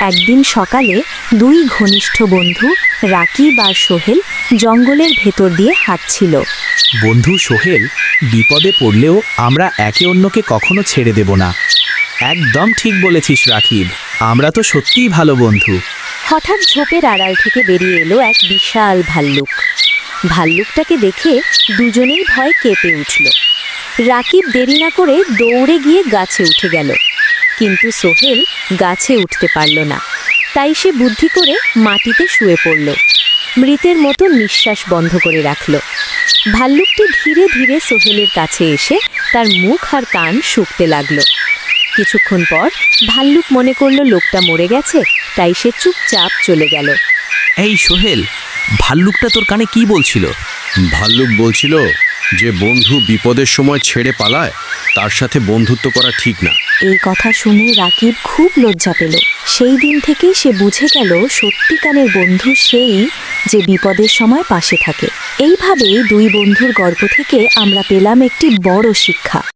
একদিন সকালে দুই ঘনিষ্ঠ বন্ধু রাকিব আর সোহেল জঙ্গলের ভেতর দিয়ে হাঁটছিল। বন্ধু সোহেল বিপদে পড়লেও আমরা একে অন্যকে কখনো ছেড়ে দেব না। একদম ঠিক বলেছিস রাকিব আমরা তো সত্যিই ভালো বন্ধু। হঠাৎ ঝোপের আড়াল থেকে বেরিয়ে এলো এক বিশাল ভাল্লুক। ভাল্লুকটাকে দেখে দুজনেই ভয় কেঁপে উঠল। রাকিব দেরি না করে দৌড়ে গিয়ে গাছে উঠে গেল। কিন্তু সোহেল গাছে উঠতে পারল না। তাই সে বুদ্ধি করে মাটিতে শুয়ে পড়ল। মৃতের মতো নিঃশ্বাস বন্ধ করে রাখল। ভাল্লুকটি ধীরে ধীরে সোহেলের কাছে এসে তার মুখ আর কান শুকতে লাগল। কিছুক্ষণ পর ভাল্লুক মনে করল লোকটা মরে গেছে তাই সে চুপচাপ চলে গেল। এই সোহেল ভাল্লুকটা তোর কানে কি বলছিল? ভাল্লুক বলছিল যে বন্ধু বিপদের সময় ছেড়ে পালায় তার সাথে বন্ধুত্ব করা ঠিক না। এই কথা শুনে রাকিব খুব লজ্জা পেল। সেই দিন থেকেই সে বুঝে গেল সত্যিকারের বন্ধু সেই যে বিপদের সময় পাশে থাকে। এইভাবেই দুই বন্ধুর গল্প থেকে আমরা পেলাম একটি বড় শিক্ষা।